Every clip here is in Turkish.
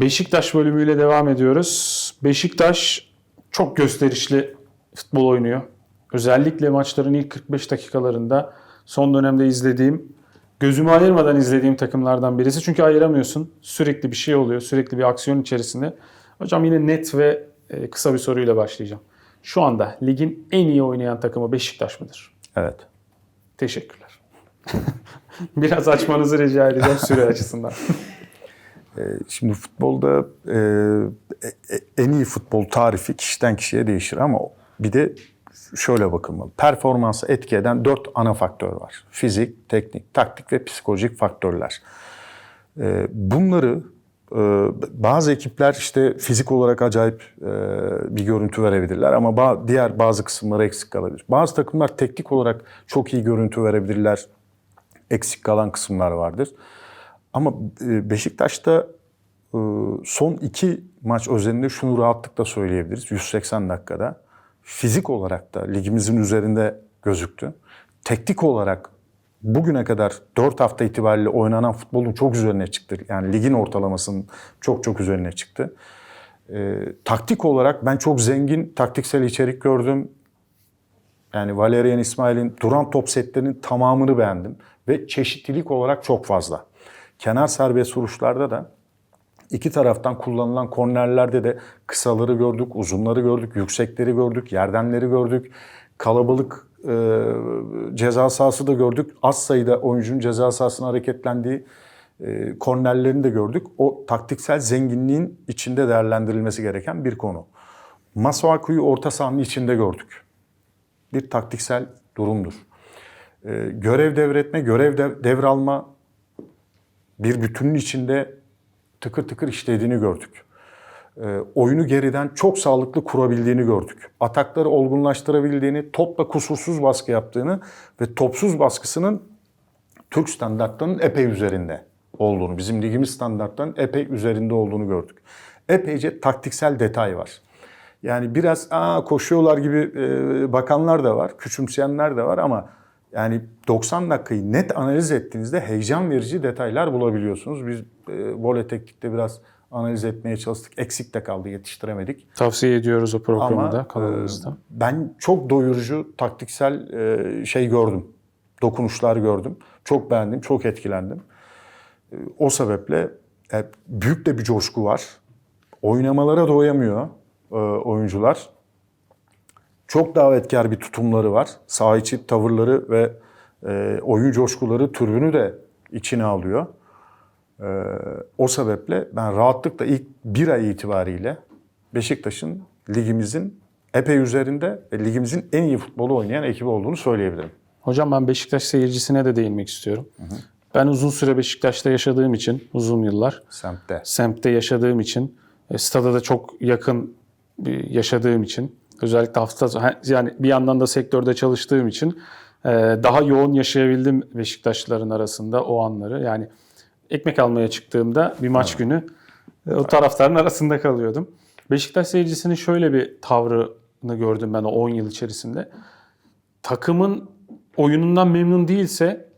Beşiktaş bölümüyle devam ediyoruz. Beşiktaş çok gösterişli futbol oynuyor. Özellikle maçların ilk 45 dakikalarında son dönemde izlediğim, gözümü ayırmadan izlediğim takımlardan birisi. Çünkü ayıramıyorsun. Sürekli bir şey oluyor. Sürekli bir aksiyon içerisinde. Hocam yine net ve e, kısa bir soruyla başlayacağım. Şu anda ligin en iyi oynayan takımı Beşiktaş mıdır? Evet. Teşekkürler. Biraz açmanızı rica edeceğim süre açısından. Ee, Şimdi futbolda e, e, en iyi futbol tarifi kişiden kişiye değişir ama bir de şöyle bakılmalı. Performansı etki eden dört ana faktör var. Fizik, teknik, taktik ve psikolojik faktörler. Ee, Bunları e, bazı ekipler işte fizik olarak acayip bir görüntü verebilirler ama diğer bazı kısımları eksik kalabilir. Bazı takımlar teknik olarak çok iyi görüntü verebilirler. Eksik kalan kısımlar vardır. Ama e, Beşiktaş'ta e, son iki maç özelinde şunu rahatlıkla söyleyebiliriz. 180 dakikada fizik olarak da ligimizin üzerinde gözüktü. Teknik olarak bugüne kadar 4 hafta itibariyle oynanan futbolun çok üzerine çıktı. Yani ligin ortalamasının çok çok üzerine çıktı. E, taktik olarak ben çok zengin taktiksel içerik gördüm. Yani Valerian İsmail'in duran top setlerinin tamamını beğendim. Ve çeşitlilik olarak çok fazla. Kenar serbest vuruşlarda da iki taraftan kullanılan kornerlerde de kısaları gördük, uzunları gördük, yüksekleri gördük, yerdenleri gördük. Kalabalık e, ceza sahası da gördük. Az sayıda oyuncunun ceza sahasına hareketlendiği e, kornerlerini de gördük. O taktiksel zenginliğin içinde değerlendirilmesi gereken bir konu. Masuaku'yu orta sahanın içinde gördük bir taktiksel durumdur. Ee, görev devretme, görev dev- devralma bir bütünün içinde tıkır tıkır işlediğini gördük. Ee, oyunu geriden çok sağlıklı kurabildiğini gördük. Atakları olgunlaştırabildiğini, topla kusursuz baskı yaptığını ve topsuz baskısının Türk standartlarının epey üzerinde olduğunu, bizim ligimiz standartlarının epey üzerinde olduğunu gördük. Epeyce taktiksel detay var. Yani biraz Aa, koşuyorlar gibi e, bakanlar da var, küçümseyenler de var ama yani 90 dakikayı net analiz ettiğinizde heyecan verici detaylar bulabiliyorsunuz. Biz e, vole teknikte biraz analiz etmeye çalıştık. Eksik de kaldı, yetiştiremedik. Tavsiye ediyoruz o programı da kanalımızda. e, ben çok doyurucu taktiksel e, şey gördüm. Dokunuşlar gördüm. Çok beğendim, çok etkilendim. E, o sebeple e, büyük de bir coşku var. Oynamalara doyamıyor e, oyuncular. Çok davetkar bir tutumları var. Saha içi tavırları ve e, oyun coşkuları türbünü de içine alıyor. E, o sebeple ben rahatlıkla ilk bir ay itibariyle Beşiktaş'ın ligimizin epey üzerinde ve ligimizin en iyi futbolu oynayan ekibi olduğunu söyleyebilirim. Hocam ben Beşiktaş seyircisine de değinmek istiyorum. Ben uzun süre Beşiktaş'ta yaşadığım için, uzun yıllar Semtte. semtte yaşadığım için, e, stada da çok yakın yaşadığım için, özellikle hafta ha, yani bir yandan da sektörde çalıştığım için e, daha yoğun yaşayabildim Beşiktaşlıların arasında o anları. Yani ekmek almaya çıktığımda bir maç günü e, o taraftarın arasında kalıyordum. Beşiktaş seyircisinin şöyle bir tavrını gördüm ben o 10 yıl içerisinde. Takımın oyunundan memnun değilse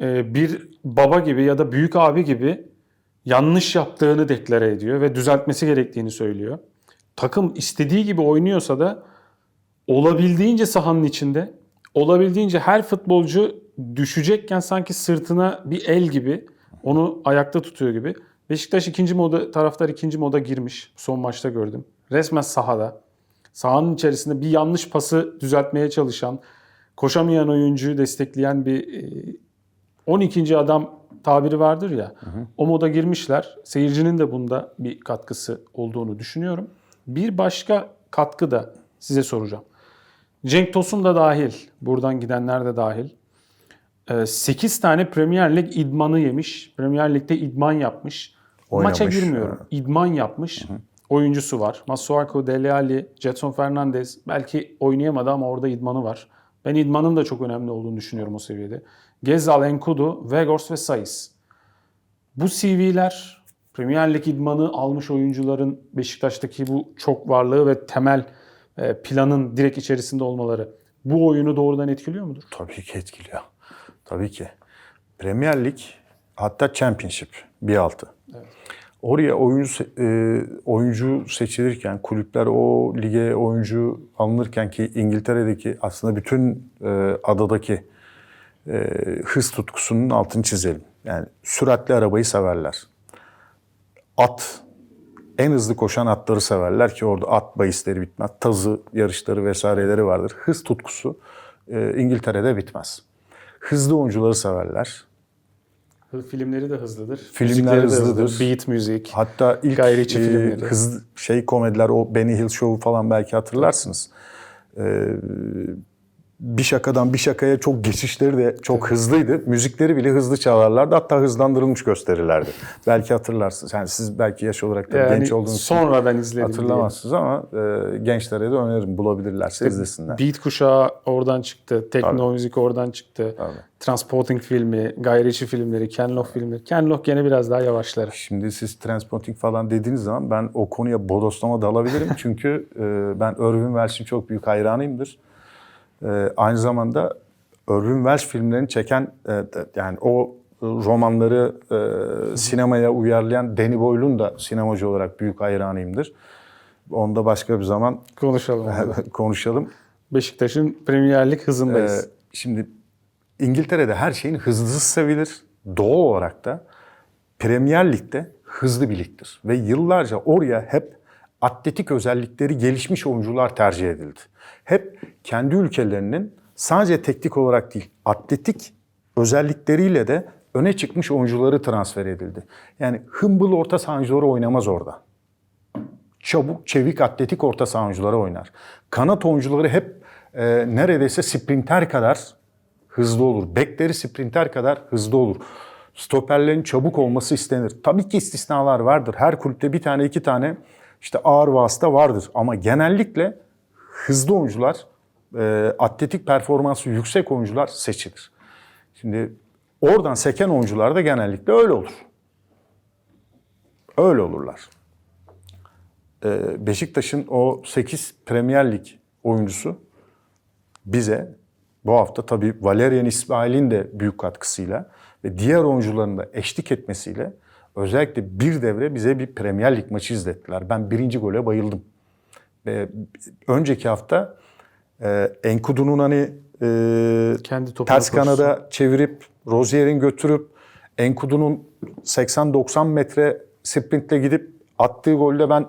e, bir baba gibi ya da büyük abi gibi yanlış yaptığını deklare ediyor ve düzeltmesi gerektiğini söylüyor. Takım istediği gibi oynuyorsa da olabildiğince sahanın içinde, olabildiğince her futbolcu düşecekken sanki sırtına bir el gibi onu ayakta tutuyor gibi. Beşiktaş ikinci moda, taraftar ikinci moda girmiş. Son maçta gördüm. Resmen sahada. Sahanın içerisinde bir yanlış pası düzeltmeye çalışan, koşamayan oyuncuyu destekleyen bir e, 12. adam tabiri vardır ya. O moda girmişler. Seyircinin de bunda bir katkısı olduğunu düşünüyorum. Bir başka katkı da size soracağım. Cenk Tosun da dahil, buradan gidenler de dahil. 8 tane Premier Lig idmanı yemiş. Premier Lig'de idman yapmış. Oynamış, Maça girmiyorum. İdman yapmış. Oyuncusu var. Masuaku, Dele Alli, Jetson Fernandez belki oynayamadı ama orada idmanı var. Ben idmanın da çok önemli olduğunu düşünüyorum o seviyede. Gezal, Enkudu, Vegors ve Saiz. Bu CV'ler Premier Lig idmanı almış oyuncuların Beşiktaş'taki bu çok varlığı ve temel e, planın direkt içerisinde olmaları bu oyunu doğrudan etkiliyor mudur? Tabii ki etkiliyor. Tabii ki. Premier Lig hatta Championship bir altı. Oraya oyuncu e, oyuncu seçilirken, kulüpler o lige oyuncu alınırken ki İngiltere'deki aslında bütün e, adadaki e, hız tutkusunun altını çizelim. Yani süratli arabayı severler. At, en hızlı koşan atları severler ki orada at bahisleri bitmez. Tazı yarışları vesaireleri vardır. Hız tutkusu e, İngiltere'de bitmez. Hızlı oyuncuları severler. Filmleri de hızlıdır. Filmler de hızlıdır. Beat müzik. Hatta ilk Gayri e, filmleri. hızlı şey komediler o Benny Hill Show'u falan belki hatırlarsınız. Ee, bir şakadan bir şakaya çok geçişleri de çok hızlıydı. Müzikleri bile hızlı çalarlardı. Hatta hızlandırılmış gösterirlerdi. belki hatırlarsınız. Yani siz belki yaş olarak da Yani genç olduğunuz için sonradan izledim. hatırlamazsınız ama e, gençlere de öneririm bulabilirlerse izlesinler. Beat kuşağı oradan çıktı. Tekno müzik oradan çıktı. Tabii. Transporting filmi, gayri içi filmleri, Ken Loach filmleri. Ken Loach gene biraz daha yavaşlar. Şimdi siz transporting falan dediğiniz zaman ben o konuya bodoslama dalabilirim. Çünkü e, ben Irving Welsh'in çok büyük hayranıyımdır. E, aynı zamanda Irving Welsh filmlerini çeken e, de- yani o romanları e, sinemaya uyarlayan Danny Boyle'un da sinemacı olarak büyük hayranıyımdır. Onu da başka bir zaman Konuşalım. konuşalım. Beşiktaş'ın Premier Lig hızındayız. Ee, şimdi İngiltere'de her şeyin hızlısı sevilir. Doğal olarak da Premier Lig'de hızlı bir ligdir. Ve yıllarca oraya hep atletik özellikleri gelişmiş oyuncular tercih edildi. Hep kendi ülkelerinin sadece teknik olarak değil, atletik özellikleriyle de öne çıkmış oyuncuları transfer edildi. Yani hımbıl orta sahancıları oynamaz orada çabuk, çevik, atletik orta saha oyuncuları oynar. Kanat oyuncuları hep e, neredeyse sprinter kadar hızlı olur. Bekleri sprinter kadar hızlı olur. Stoperlerin çabuk olması istenir. Tabii ki istisnalar vardır. Her kulüpte bir tane iki tane işte ağır vasıta vardır. Ama genellikle hızlı oyuncular, e, atletik performansı yüksek oyuncular seçilir. Şimdi oradan seken oyuncular da genellikle öyle olur. Öyle olurlar. Ee, Beşiktaş'ın o 8 Premier Lig oyuncusu bize bu hafta tabii Valerian İsmail'in de büyük katkısıyla ve diğer oyuncuların da eşlik etmesiyle özellikle bir devre bize bir Premier Lig maçı izlettiler. Ben birinci gole bayıldım. Ve önceki hafta e, Enkudu'nun hani e, Kendi ters kanada çevirip Rozier'in götürüp Enkudu'nun 80-90 metre sprintle gidip attığı golde ben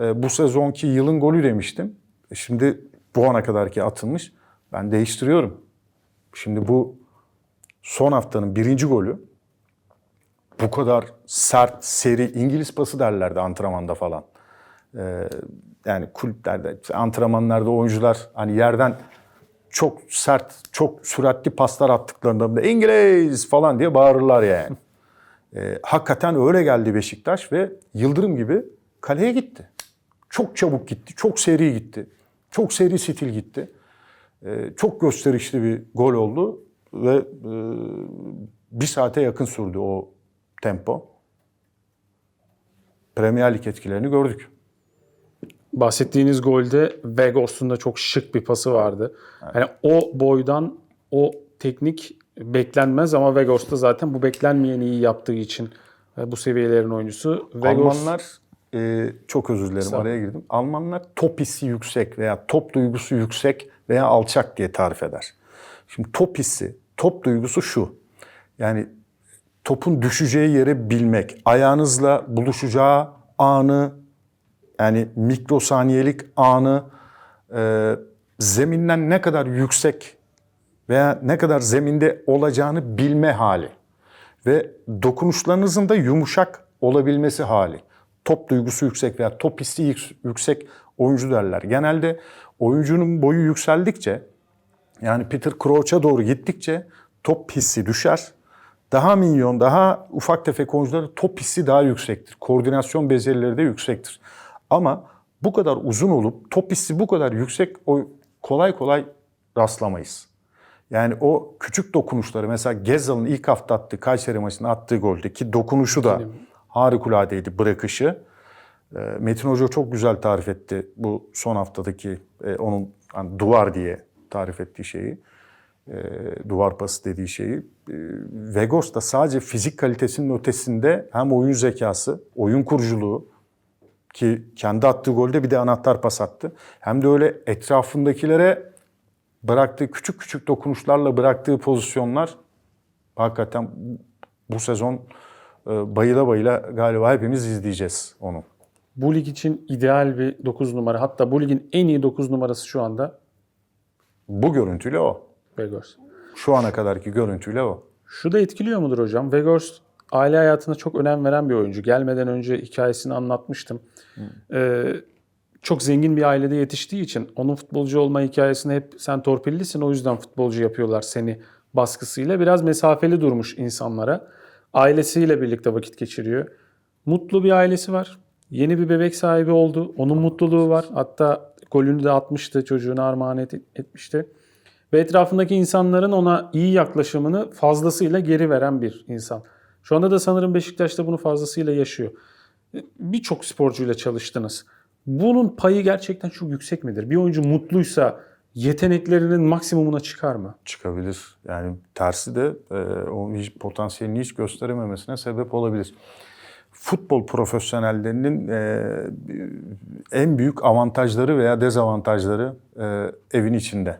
e, bu sezonki yılın golü demiştim. E, Şimdi bu ana kadarki atılmış. Ben değiştiriyorum. Şimdi bu son haftanın birinci golü bu kadar sert, seri İngiliz pası derlerdi antrenmanda falan. Ee, yani kulüplerde, antrenmanlarda oyuncular hani yerden çok sert, çok süratli paslar attıklarında da İngiliz falan diye bağırırlar yani. Ee, hakikaten öyle geldi Beşiktaş ve Yıldırım gibi kaleye gitti. Çok çabuk gitti, çok seri gitti. Çok seri stil gitti. Ee, çok gösterişli bir gol oldu ve e, bir saate yakın sürdü o tempo. Premier Lig etkilerini gördük. Bahsettiğiniz golde Vegors'un da çok şık bir pası vardı. Yani o boydan o teknik beklenmez ama Vegors da zaten bu beklenmeyeni iyi yaptığı için e, bu seviyelerin oyuncusu. Vegors, Almanlar e, çok özür dilerim araya girdim. Almanlar top hissi yüksek veya top duygusu yüksek veya alçak diye tarif eder. Şimdi top hissi, top duygusu şu. Yani topun düşeceği yeri bilmek, ayağınızla buluşacağı anı yani mikrosaniyelik anı e, zeminden ne kadar yüksek veya ne kadar zeminde olacağını bilme hali ve dokunuşlarınızın da yumuşak olabilmesi hali. Top duygusu yüksek veya top hissi yük- yüksek oyuncu derler. Genelde oyuncunun boyu yükseldikçe yani Peter Crouch'a doğru gittikçe top hissi düşer. Daha minyon, daha ufak tefek oyuncuların top hissi daha yüksektir. Koordinasyon becerileri de yüksektir. Ama bu kadar uzun olup top hissi bu kadar yüksek o kolay kolay rastlamayız. Yani o küçük dokunuşları mesela Gezzal'ın ilk hafta attığı Kayseri maçında attığı goldeki dokunuşu da harikuladeydi bırakışı. Ee, Metin Hoca çok güzel tarif etti bu son haftadaki e, onun hani duvar diye tarif ettiği şeyi. E, duvar pası dediği şeyi. E, Vegos da sadece fizik kalitesinin ötesinde hem oyun zekası, oyun kuruculuğu ki kendi attığı golde bir de anahtar pas attı. Hem de öyle etrafındakilere bıraktığı küçük küçük dokunuşlarla bıraktığı pozisyonlar hakikaten bu sezon e, bayıla bayıla galiba hepimiz izleyeceğiz onu. Bu lig için ideal bir 9 numara. Hatta bu ligin en iyi 9 numarası şu anda Bu görüntüyle o. Weghorst. Şu ana kadarki görüntüyle o. Şu da etkiliyor mudur hocam? Weghorst aile hayatına çok önem veren bir oyuncu. Gelmeden önce hikayesini anlatmıştım. Ee, çok zengin bir ailede yetiştiği için onun futbolcu olma hikayesini hep sen torpillisin o yüzden futbolcu yapıyorlar seni baskısıyla. Biraz mesafeli durmuş insanlara. Ailesiyle birlikte vakit geçiriyor. Mutlu bir ailesi var. Yeni bir bebek sahibi oldu. Onun mutluluğu var. Hatta golünü de atmıştı, çocuğuna armağan et- etmişti. Ve etrafındaki insanların ona iyi yaklaşımını fazlasıyla geri veren bir insan. Şu anda da sanırım Beşiktaş'ta bunu fazlasıyla yaşıyor. Birçok sporcuyla çalıştınız. Bunun payı gerçekten çok yüksek midir? Bir oyuncu mutluysa yeteneklerinin maksimumuna çıkar mı? çıkabilir. Yani tersi de e, o hiç potansiyelini hiç gösterememesine sebep olabilir. Futbol profesyonellerinin e, en büyük avantajları veya dezavantajları e, evin içinde.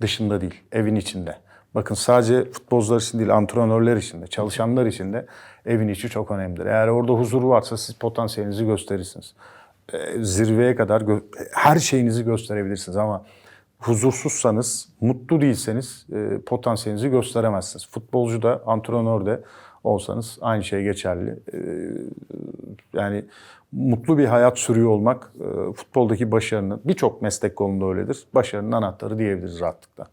Dışında değil, evin içinde. Bakın sadece futbolcular için değil, antrenörler için de, çalışanlar için de evin içi çok önemlidir. Eğer orada huzur varsa siz potansiyelinizi gösterirsiniz. E, zirveye kadar gö- her şeyinizi gösterebilirsiniz ama huzursuzsanız, mutlu değilseniz e, potansiyelinizi gösteremezsiniz. Futbolcu da, antrenör de olsanız aynı şey geçerli. E, yani mutlu bir hayat sürüyor olmak e, futboldaki başarının, birçok meslek kolunda öyledir, başarının anahtarı diyebiliriz rahatlıkla.